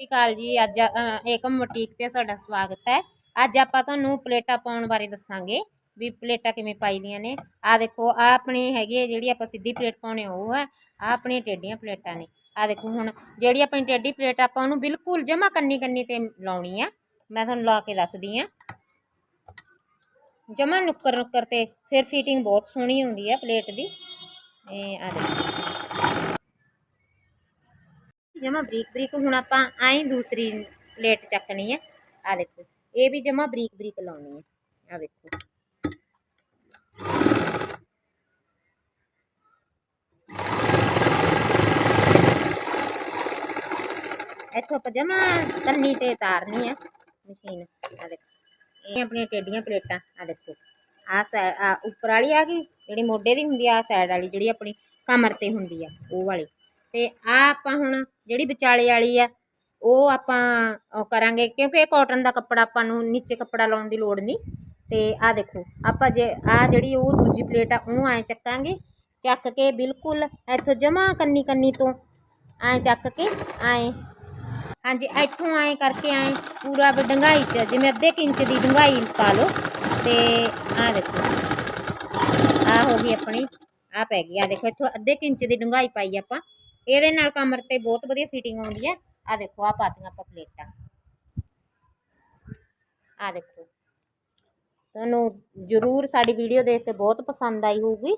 ਸਤਿ ਸ਼੍ਰੀ ਅਕਾਲ ਜੀ। ਅੱਜ ਏਕਮ ਬੁਟੀਕ ਤੇ ਤੁਹਾਡਾ ਸਵਾਗਤ ਹੈ। ਅੱਜ ਆਪਾਂ ਤੁਹਾਨੂੰ ਪਲੇਟਾਂ ਪਾਉਣ ਬਾਰੇ ਦੱਸਾਂਗੇ ਵੀ ਪਲੇਟਾਂ ਕਿਵੇਂ ਪਾਈਦੀਆਂ ਨੇ। ਆ ਦੇਖੋ ਆ ਆਪਣੀ ਹੈਗੀ ਹੈ ਜਿਹੜੀ ਆਪਾਂ ਸਿੱਧੀ ਪਲੇਟ ਪਾਉਣੇ, ਉਹ ਹੈ ਆ ਆਪਣੀਆਂ ਟੇਢੀਆਂ ਪਲੇਟਾਂ ਨੇ। ਆ ਦੇਖੋ ਹੁਣ, ਜਿਹੜੀ ਆਪਣੀ ਟੇਢੀ ਪਲੇਟ ਆਪਾਂ ਉਹਨੂੰ ਬਿਲਕੁਲ ਜਮਾ ਕੰਨੀ ਕੰਨੀ ਤੇ ਲਾਉਣੀ ਆ। ਮੈਂ ਤੁਹਾਨੂੰ ਲਾ ਕੇ ਦੱਸਦੀ ਆ। ਜਮਾ ਨੁੱਕਰ ਨੁੱਕਰ ਤੇ ਫਿਰ ਫਿਟਿੰਗ ਬਹੁਤ ਸੋਹਣੀ ਹੁੰਦੀ ਹੈ ਪਲੇਟ ਦੀ। ਇਹ ਆ ਦੇਖੋ। ਜਮਾ ਬਰੀਕ ਬਰੀਕ, ਹੁਣ ਆਪਾਂ ਐਂ ਦੂਸਰੀ ਪਲੇਟ ਚੱਕਣੀ ਹੈ ਆ ਦੇਖੋ, ਇਹ ਵੀ ਜਮਾ ਬਰੀਕ ਬਰੀਕ ਲਾਉਣੀ ਹੈ ਆ ਦੇਖੋ। ਇੱਥੋਂ ਆਪਾਂ ਜਮਾ ਕੰਨੀ ਤੇ ਤਾਰਨੀ ਹੈ ਮਸ਼ੀਨ। ਆ ਦੇਖੋ, ਇਹ ਆਪਣੀਆਂ ਟੇਡੀਆਂ ਪਲੇਟਾਂ ਆ ਦੇਖੋ। ਆ ਆ ਉੱਪਰ ਵਾਲੀ ਆ ਗਈ, ਜਿਹੜੀ ਮੋਢੇ ਦੀ ਹੁੰਦੀ ਆ, ਆਹ ਸਾਈਡ ਵਾਲੀ, ਜਿਹੜੀ ਆਪਣੀ ਕਮਰ ਤੇ ਹੁੰਦੀ ਆ, ਉਹ ਵਾਲੀ। ਅਤੇ ਆਹ ਆਪਾਂ ਹੁਣ ਜਿਹੜੀ ਵਿਚਾਲੇ ਵਾਲੀ ਆ, ਉਹ ਆਪਾਂ, ਉਹ ਕਰਾਂਗੇ, ਕਿਉਂਕਿ ਇਹ ਕਾਟਨ ਦਾ ਕੱਪੜਾ ਆਪਾਂ ਨੂੰ ਨੀਚੇ ਕੱਪੜਾ ਲਾਉਣ ਦੀ ਲੋੜ ਨਹੀਂ। ਅਤੇ ਆਹ ਦੇਖੋ, ਆਪਾਂ ਜੇ ਆਹ ਜਿਹੜੀ ਉਹ ਦੂਜੀ ਪਲੇਟ ਆ, ਉਹਨੂੰ ਐਂ ਚੱਕਾਂਗੇ, ਚੱਕ ਕੇ ਬਿਲਕੁਲ ਇੱਥੋਂ ਜਮਾ ਕੰਨੀ ਕੰਨੀ ਤੋਂ ਐਂ ਚੱਕ ਕੇ ਐਂ। ਹਾਂਜੀ, ਇੱਥੋਂ ਐਂ ਕਰਕੇ ਐਂ ਪੂਰਾ ਵੀ ਡੰਗਾਈ ਚ, ਜਿਵੇਂ ਅੱਧੇ ਕੁ ਇੰਚ ਦੀ ਡੰਗਾਈ ਪਾ ਲਓ, ਤੇ ਆਹ ਦੇਖੋ। ਆਹ ਹੋ ਗਈ ਆਪਣੀ ਆਹ ਪੈ ਗਈ। ਆ ਦੇਖੋ, ਇੱਥੋਂ ਅੱਧੇ ਕੁ ਇੰਚ ਦੀ ਡੰਗਾਈ ਪਾਈ ਆਪਾਂ। ਇਹਦੇ ਨਾਲ ਕਮਰ ਤੇ ਬਹੁਤ ਵਧੀਆ ਫਿਟਿੰਗ ਆਉਂਦੀ ਹੈ ਆ ਦੇਖੋ ਆ ਪਾਤੀਆਂ ਆਪਾਂ ਪਲੇਟਾਂ। ਆ ਦੇਖੋ। ਤੁਹਾਨੂੰ ਜ਼ਰੂਰ ਸਾਡੀ ਵੀਡੀਓ ਦੇਖ ਕੇ ਬਹੁਤ ਪਸੰਦ ਆਈ ਹੋਊਗੀ।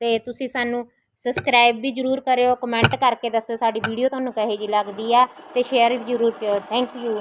ਤੇ ਤੁਸੀਂ ਸਾਨੂੰ ਸਬਸਕ੍ਰਾਈਬ ਵੀ ਜ਼ਰੂਰ ਕਰਿਓ ਕਮੈਂਟ ਕਰਕੇ ਦੱਸਿਓ ਸਾਡੀ ਵੀਡੀਓ ਤੁਹਾਨੂੰ ਕਹੇ ਜੀ ਲੱਗਦੀ ਆ। ਤੇ ਸ਼ੇਅਰ ਵੀ ਜ਼ਰੂਰ ਕਰਿਓ। Thank you